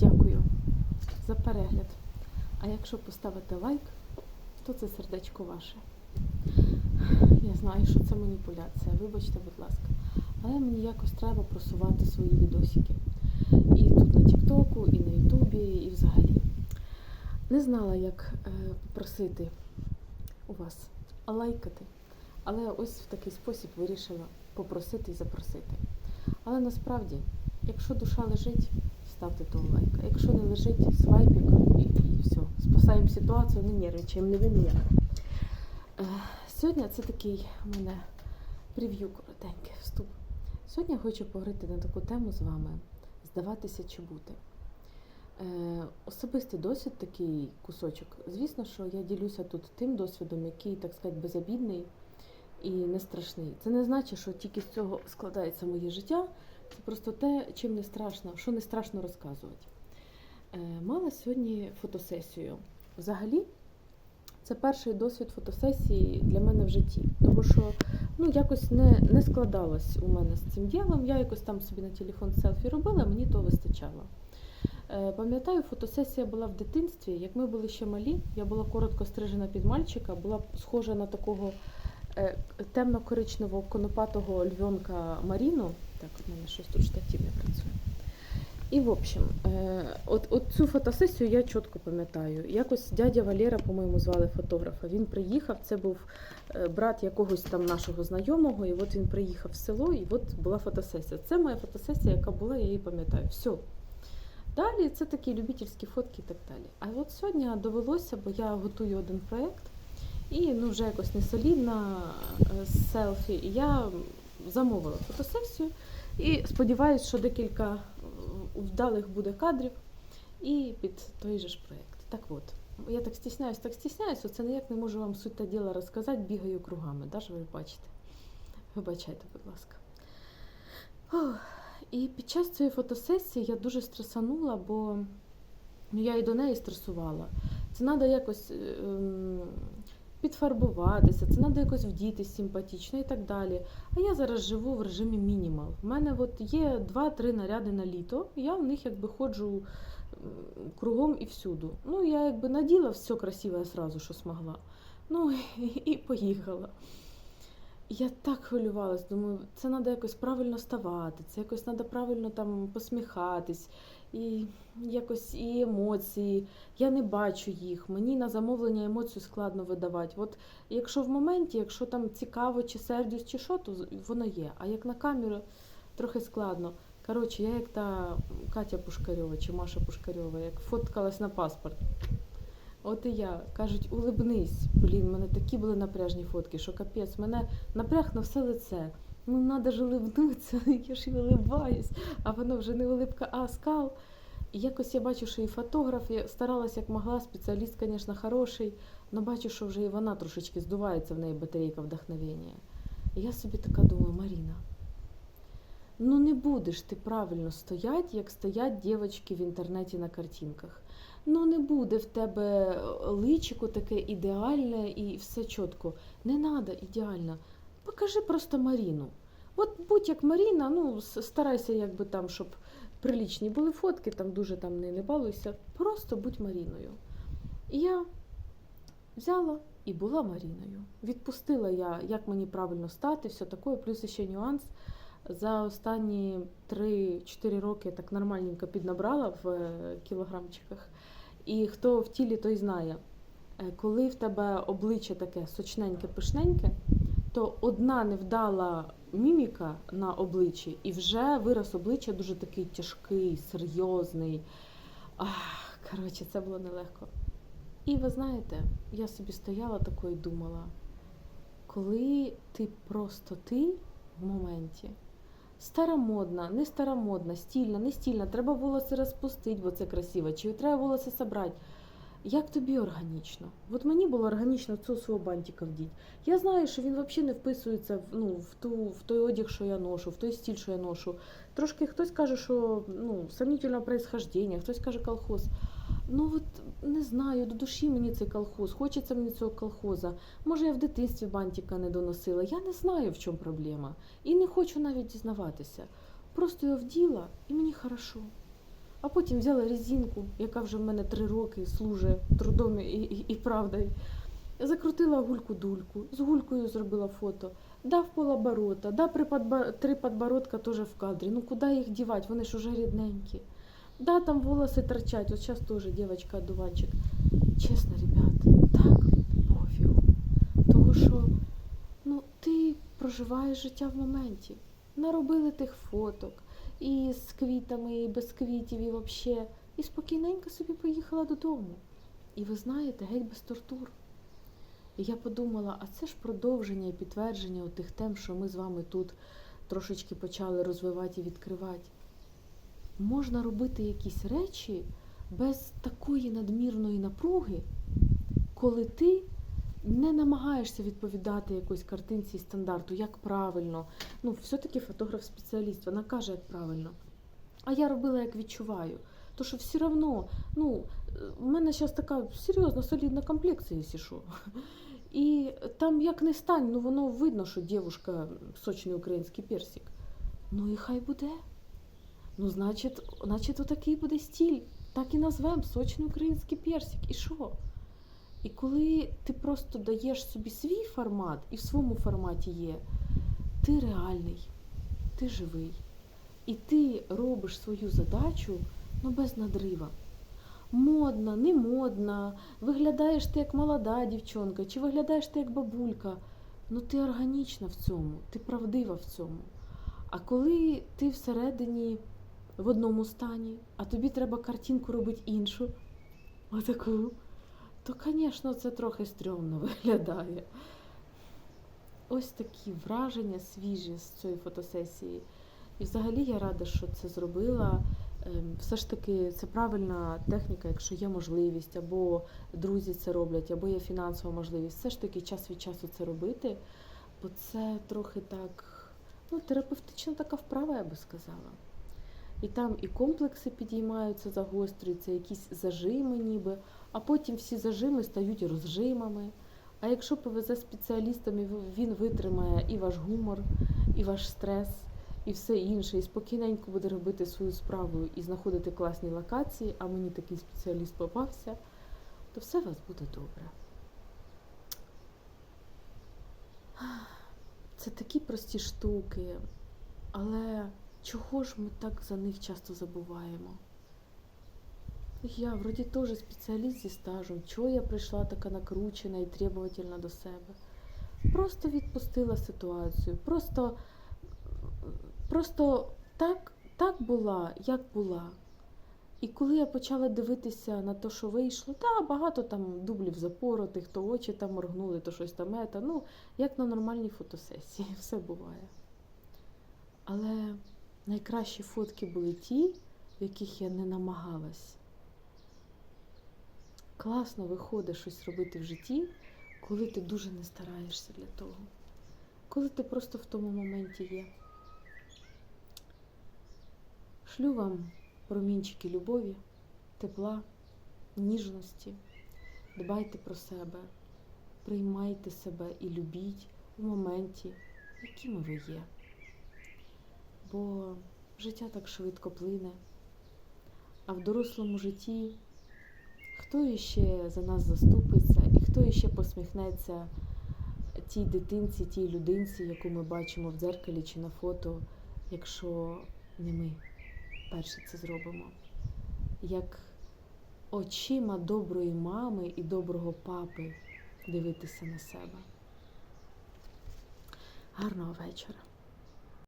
Дякую за перегляд. А якщо поставити лайк, то це сердечко ваше. Я знаю, що це маніпуляція, вибачте, будь ласка. Але мені якось треба просувати свої відосики. І тут на Тіктоку, і на Ютубі, і взагалі. Не знала, як е, попросити у вас лайкати, але ось в такий спосіб вирішила попросити і запросити. Але насправді, якщо душа лежить, ставте того лайка. Якщо не лежить, свайпік і, і все. Спасаємо ситуацію, не нервничаємо, не ви ніяк. Е, Сьогодні це такий у мене прев'ю коротенький вступ. Сьогодні я хочу поговорити на таку тему з вами здаватися чи бути. Е, особистий досвід, такий кусочок. Звісно, що я ділюся тут тим досвідом, який, так сказати, безобідний і не страшний. Це не значить, що тільки з цього складається моє життя. Це просто те, чим не страшно, що не страшно розказувати. Е, мала сьогодні фотосесію. Взагалі, це перший досвід фотосесії для мене в житті. Тому що ну, якось не, не складалось у мене з цим ділом. Я якось там собі на телефон селфі робила, мені того вистачало. Е, Пам'ятаю, фотосесія була в дитинстві. Як ми були ще малі, я була коротко стрижена під мальчика, була схожа на такого темно-коричневого конопатого львенка Маріну. Так, у мене щось тут штатів не працює. І в общем, е, от, от цю фотосесію я чітко пам'ятаю. Якось дядя Валера, по-моєму, звали фотографа. Він приїхав, це був е, брат якогось там нашого знайомого, і от він приїхав в село, і от була фотосесія. Це моя фотосесія, яка була, я її пам'ятаю. Все. Далі це такі любительські фотки і так далі. А от сьогодні довелося, бо я готую один проєкт, і ну вже якось не солідна е, селфі. Я замовила фотосесію і сподіваюся, що декілька е, вдалих буде кадрів і під той же ж проєкт. Так от, я так стісняюсь, так стісняюсь, оце ніяк не можу вам суть та діла розказати, бігаю кругами, даже ви бачите. Вибачайте, будь ласка. Ох. І під час цієї фотосесії я дуже стресанула, бо ну, я і до неї стресувала. Це треба якось ем, підфарбуватися, це треба якось вдітись симпатично і так далі. А я зараз живу в режимі мінімал. У мене от є 2-3 наряди на літо, я в них якби ходжу кругом і всюду. Ну, я якби наділа все красиве сразу, що змогла. Ну і, поїхала. Я так хвилювалась, думаю, це треба якось правильно ставати, це якось треба правильно там посміхатись, і якось і емоції. Я не бачу їх. Мені на замовлення емоцію складно видавати. От якщо в моменті, якщо там цікаво, чи сердюсь, чи що, то воно є. А як на камеру, трохи складно. Коротше, я як та Катя Пушкарьова чи Маша Пушкарьова, як фоткалась на паспорт. От і я. Кажуть, улибнись. Блін, мене такі були напряжні фотки, що капець, мене напряг на все лице. Ну, треба ж улибнутися, я ж і улибаюсь, а воно вже не улибка, а скал. І якось я бачу, що і фотограф, я старалась як могла, спеціаліст, звісно, хороший, але бачу, що вже і вона трошечки здувається в неї батарейка вдохновення. І я собі така думаю, Маріна, ну не будеш ти правильно стояти, як стоять дівчатки в інтернеті на картинках. Ну, не буде в тебе личико таке ідеальне і все чітко. Не треба ідеально. Покажи просто Маріну. От будь як Маріна, ну старайся, якби там, щоб прилічні були фотки, там дуже там не, не балуйся. Просто будь Маріною. І я взяла і була Маріною. Відпустила я, як мені правильно стати, все таке. Плюс ще нюанс. За останні 3-4 роки я так нормальненько піднабрала в е, кілограмчиках. І хто в тілі, той знає, Е, коли в тебе обличчя таке сочненьке, пишненьке, то одна невдала міміка на обличчі, і вже вираз обличчя дуже такий тяжкий, серйозний. Коротше, це було нелегко. І ви знаєте, я собі стояла такою і думала, коли ти просто ти в моменті, старомодна, не старомодна, стільна, не стільна, треба волоси розпустити, бо це красиво, чи треба волоси собрати. Як тобі органічно? От мені було органічно цього свого бантика вдіть. Я знаю, що він взагалі не вписується ну, в, ту, в той одяг, що я ношу, в той стиль, що я ношу. Трошки хтось каже, що ну, сомнительного происхождения, хтось каже колхоз. Ну от не знаю, до душі мені цей колхоз, хочеться мені цього колхоза. Може, я в дитинстві бантика не доносила. Я не знаю, в чому проблема. І не хочу навіть дізнаватися. просто його вділа і мені хорошо. А потім взяла резинку, яка вже в мене три роки служить трудом і, і, і правдою. Закрутила гульку-дульку, з гулькою зробила фото. Да, в полоборота, да, три подбородка теж в кадрі. Ну куди їх дівати? Вони ж уже рідненькі. Да, там волоси торчать. От зараз теж дівчинка одуванчик. Чесно, ребят, так пофігу. Того що ну, ти проживаєш життя в моменті. Наробили тих фоток і з квітами, і без квітів, і взагалі. І спокійненько собі поїхала додому. І ви знаєте, геть без тортур. І я подумала, а це ж продовження і підтвердження тих тем, що ми з вами тут трошечки почали розвивати і відкривати. Можна робити якісь речі без такої надмірної напруги, коли ти не намагаєшся відповідати якоїсь картинці стандарту, як правильно. Ну, все-таки фотограф-спеціаліст, вона каже, як правильно. А я робила, як відчуваю. То що все одно, ну, в мене зараз така серйозна, солідна комплекція, якщо що. І там як не стань, ну воно видно, що дівушка сочний український персик. Ну і хай буде. Ну, значить, значить, отакий буде стіль. Так і назвемо сочний український персик. І що? І коли ти просто даєш собі свій формат, і в своєму форматі є, ти реальний, ти живий. І ти робиш свою задачу ну, без надрива. Модна, не модна, виглядаєш ти як молода дівчонка, чи виглядаєш ти як бабулька. Ну ти органічна в цьому, ти правдива в цьому. А коли ти всередині в одному стані, а тобі треба картинку робити іншу, отаку, то, звісно, це трохи стрьомно виглядає. Ось такі враження свіжі з цієї фотосесії. І взагалі я рада, що це зробила. Ем, Все ж таки, це правильна техніка, якщо є можливість, або друзі це роблять, або є фінансова можливість. Все ж таки час від часу це робити, бо це трохи так, ну, терапевтична така вправа, я би сказала. І там і комплекси підіймаються, загострюються, якісь зажими ніби, а потім всі зажими стають розжимами. А якщо повезе спеціалістам, він витримає і ваш гумор, і ваш стрес, і все інше, і спокійненько буде робити свою справу і знаходити класні локації, а мені такий спеціаліст попався, то все у вас буде добре. Це такі прості штуки, але чого ж ми так за них часто забуваємо? Я вроді теж спеціаліст зі стажем. Чого я прийшла така накручена і требовательна до себе? Просто відпустила ситуацію. Просто, просто так, так була, як була. І коли я почала дивитися на те, що вийшло, та багато там дублів запоротих, то очі там моргнули, то щось там ета. Ну, як на нормальній фотосесії, все буває. Але найкращі фотки були ті, в яких я не намагалась. Класно виходить щось робити в житті, коли ти дуже не стараєшся для того. Коли ти просто в тому моменті є. Шлю вам промінчики любові, тепла, ніжності. Дбайте про себе, приймайте себе і любіть в моменті, якими ви є. Бо життя так швидко плине, а в дорослому житті хто іще за нас заступиться і хто іще посміхнеться тій дитинці, тій людинці, яку ми бачимо в дзеркалі чи на фото, якщо не ми перші це зробимо. Як очима доброї мами і доброго папи дивитися на себе. Гарного вечора!